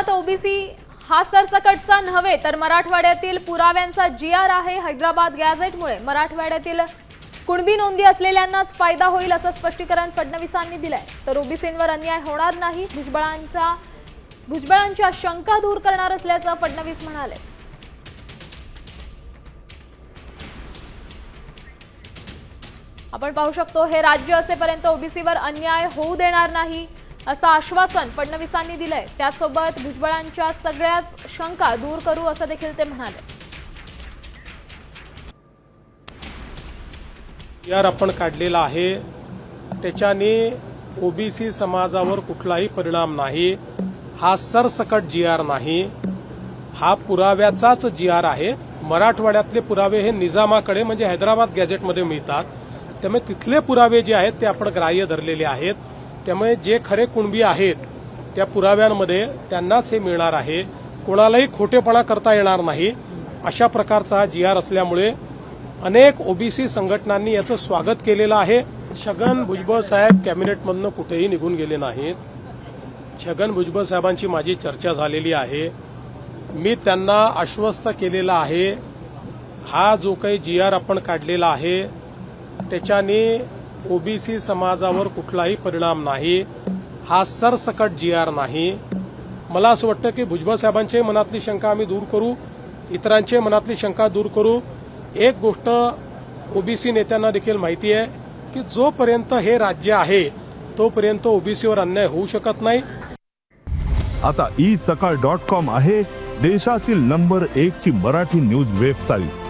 मुळात ओबीसी हा सरसकटचा नव्हे तर मराठवाड्यातील पुराव्यांचा जी आर आहे हैदराबाद गॅझेटमुळे. मराठवाड्यातील कुणबी नोंदी असलेल्यांनाच फायदा होईल असं स्पष्टीकरण फडणवीसांनी दिलंय. तर ओबीसींवर अन्याय होणार नाही भुजबळांचा भुजबळांच्या शंका दूर करणार असल्याचं फडणवीस म्हणाले. आपण पाहू शकतो हे राज्य असेपर्यंत ओबीसीवर अन्याय होऊ देणार नाही. असं आश्वासन फडणवीसांनी दिलंय. त्याचसोबत भुजबळांच्या सगळ्याच शंका दूर करू असं देखील ते म्हणाले. जी आर आपण काढलेला आहे. त्याच्याने ओबीसी समाजावर कुठलाही परिणाम नाही. हा सरसकट जी आर नाही. हा पुराव्याचाच जी आर आहे. मराठवाड्यातले पुरावे हे निजामाकडे म्हणजे हैदराबाद गॅझेटमध्ये मिळतात. त्यामुळे तिथले पुरावे जे आहेत ते आपण ग्राह्य धरलेले आहेत. त्यामुळे जे खरे कुणबी आहेत त्या पुराव्यांमध्ये त्यांनाच हे मिळणार आहे. कोणालाही खोटेपणा करता येणार नाही. अशा प्रकारचा हा जी आर असल्यामुळे अनेक ओबीसी संघटनांनी याचं स्वागत केलेलं आहे. छगन भुजबळ साहेब कॅबिनेटमधनं कुठेही निघून गेले नाहीत. छगन भुजबळ साहेबांची माझी चर्चा झालेली आहे. मी त्यांना आश्वस्त केलेलं आहे. हा जो काही जी आर आपण काढलेला आहे त्याच्याने ओबीसी समाजावर कुठलाही परिणाम नाही हा सरसकट जी आर नाही. मला असं वाटतं की भुजबळ साहेबांच्या मनातली शंका आम्ही दूर करू इतरांचे मनातली शंका दूर करू. एक गोष्ट ओबीसी नेत्यांना देखील माहिती आहे की जोपर्यंत हे राज्य आहे तोपर्यंत ओबीसीवर अन्याय होऊ शकत नाही. आता ई सकाळ डॉट कॉम आहे देशातील नंबर एक ची मराठी न्यूज वेबसाईट